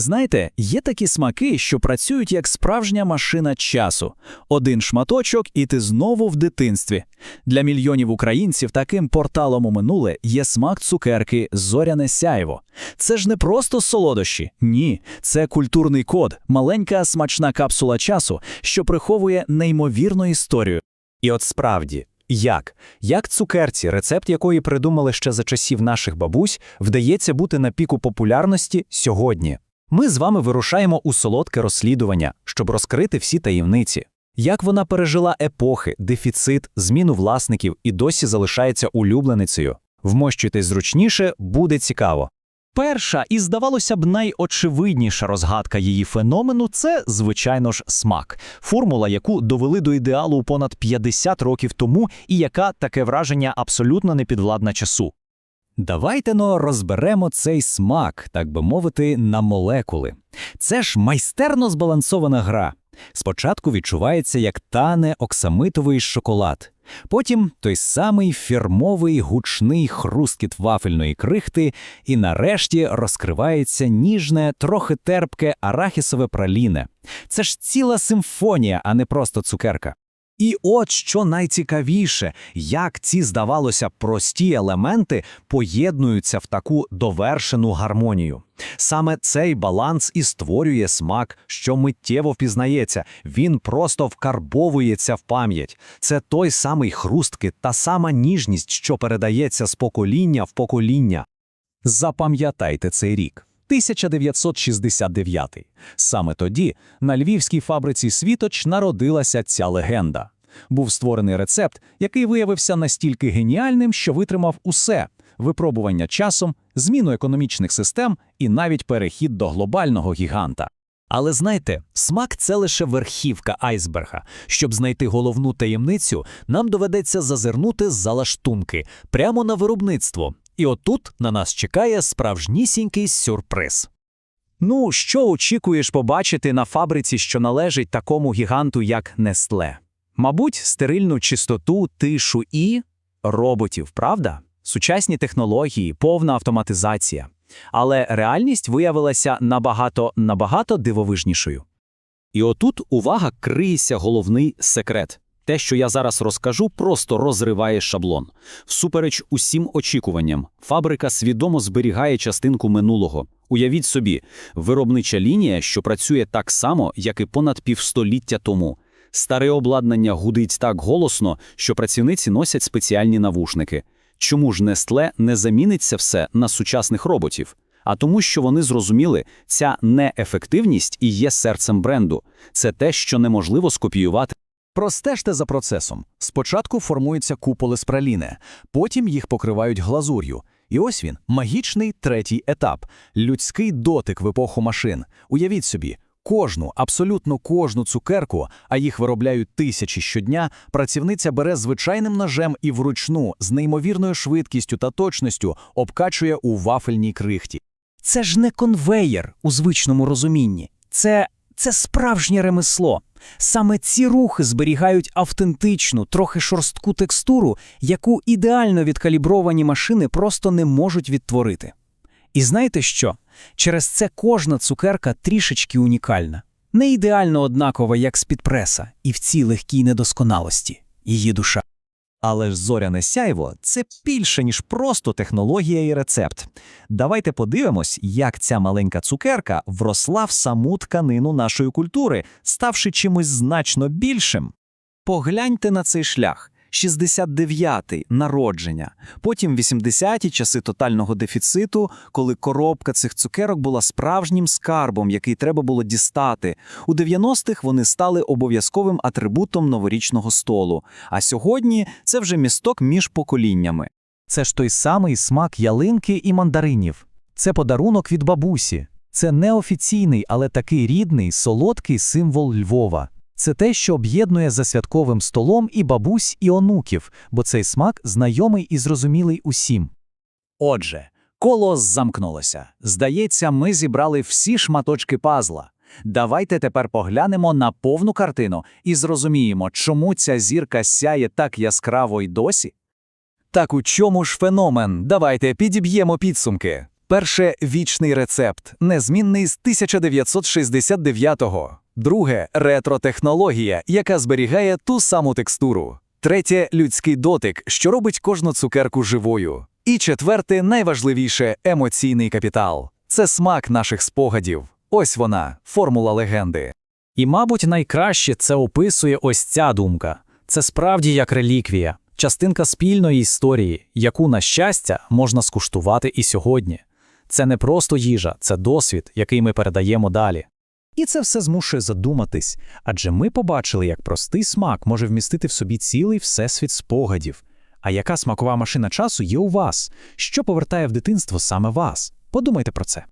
Знаєте, є такі смаки, що працюють як справжня машина часу. Один шматочок, і ти знову в дитинстві. Для мільйонів українців таким порталом у минуле є смак цукерки Зоряне сяйво. Це ж не просто солодощі. Ні, це культурний код, маленька смачна капсула часу, що приховує неймовірну історію. І от справді, як? Як цукерці, рецепт якої придумали ще за часів наших бабусь, вдається бути на піку популярності сьогодні? Ми з вами вирушаємо у солодке розслідування, щоб розкрити всі таємниці. Як вона пережила епохи, дефіцит, зміну власників і досі залишається улюбленицею? Вмощуйтесь зручніше, буде цікаво. Перша і, здавалося б, найочевидніша розгадка її феномену це, звичайно ж, смак. Формула, яку довели до ідеалу понад 50 років тому, і яка таке враження абсолютно не підвладна часу. Давайте но розберемо цей смак, так би мовити, на молекули. Це ж майстерно збалансована гра. Спочатку відчувається як тане оксамитовий шоколад, потім той самий фірмовий гучний хрускіт вафельної крихти, і нарешті розкривається ніжне, трохи терпке арахісове праліне. Це ж ціла симфонія, а не просто цукерка. І от що найцікавіше, як ці, здавалося, прості елементи поєднуються в таку довершену гармонію. Саме цей баланс і створює смак, що миттєво впізнається, він просто вкарбовується в пам'ять. Це той самий хрустки, та сама ніжність, що передається з покоління в покоління. Запам'ятайте цей рік. 1969. Саме тоді на львівській фабриці Світоч народилася ця легенда. Був створений рецепт, який виявився настільки геніальним, що витримав усе випробування часом, зміну економічних систем і навіть перехід до глобального гіганта. Але знайте, смак це лише верхівка айсберга. Щоб знайти головну таємницю, нам доведеться зазирнути за лаштунки прямо на виробництво. І отут на нас чекає справжнісінький сюрприз. Ну, що очікуєш побачити на фабриці, що належить такому гіганту, як Нестле? Мабуть, стерильну чистоту, тишу і роботів, правда? Сучасні технології, повна автоматизація. Але реальність виявилася набагато набагато дивовижнішою. І отут, увага, криється головний секрет. Те, що я зараз розкажу, просто розриває шаблон. Всупереч усім очікуванням, фабрика свідомо зберігає частинку минулого. Уявіть собі, виробнича лінія, що працює так само, як і понад півстоліття тому. Старе обладнання гудить так голосно, що працівниці носять спеціальні навушники. Чому ж Нестле не заміниться все на сучасних роботів? А тому, що вони зрозуміли, ця неефективність і є серцем бренду. Це те, що неможливо скопіювати. Простежте за процесом. Спочатку формуються куполи з праліни, потім їх покривають глазур'ю. І ось він, магічний третій етап людський дотик в епоху машин. Уявіть собі, кожну, абсолютно кожну цукерку, а їх виробляють тисячі щодня, працівниця бере звичайним ножем і вручну, з неймовірною швидкістю та точністю обкачує у вафельній крихті. Це ж не конвеєр у звичному розумінні. Це, це справжнє ремесло. Саме ці рухи зберігають автентичну, трохи шорстку текстуру, яку ідеально відкалібровані машини просто не можуть відтворити. І знаєте що? Через це кожна цукерка трішечки унікальна. Не ідеально однакова, як з-під преса, і в цій легкій недосконалості її душа. Але ж зоряне сяйво це більше, ніж просто технологія і рецепт. Давайте подивимось, як ця маленька цукерка вросла в саму тканину нашої культури, ставши чимось значно більшим. Погляньте на цей шлях. 69-й народження, потім 80-ті часи тотального дефіциту, коли коробка цих цукерок була справжнім скарбом, який треба було дістати. У 90-х вони стали обов'язковим атрибутом новорічного столу. А сьогодні це вже місток між поколіннями. Це ж той самий смак ялинки і мандаринів. Це подарунок від бабусі. Це неофіційний, але такий рідний, солодкий символ Львова. Це те, що об'єднує за святковим столом і бабусь, і онуків, бо цей смак знайомий і зрозумілий усім. Отже, коло замкнулося. Здається, ми зібрали всі шматочки пазла. Давайте тепер поглянемо на повну картину і зрозуміємо, чому ця зірка сяє так яскраво й досі. Так у чому ж феномен? Давайте підіб'ємо підсумки. Перше вічний рецепт, незмінний з 1969-го. Друге ретро-технологія, яка зберігає ту саму текстуру. Третє людський дотик, що робить кожну цукерку живою. І четверте, найважливіше емоційний капітал. Це смак наших спогадів. Ось вона, формула легенди. І, мабуть, найкраще це описує ось ця думка. Це справді як реліквія, частинка спільної історії, яку, на щастя, можна скуштувати і сьогодні. Це не просто їжа, це досвід, який ми передаємо далі. І це все змушує задуматись, адже ми побачили, як простий смак може вмістити в собі цілий всесвіт спогадів. А яка смакова машина часу є у вас? Що повертає в дитинство саме вас? Подумайте про це.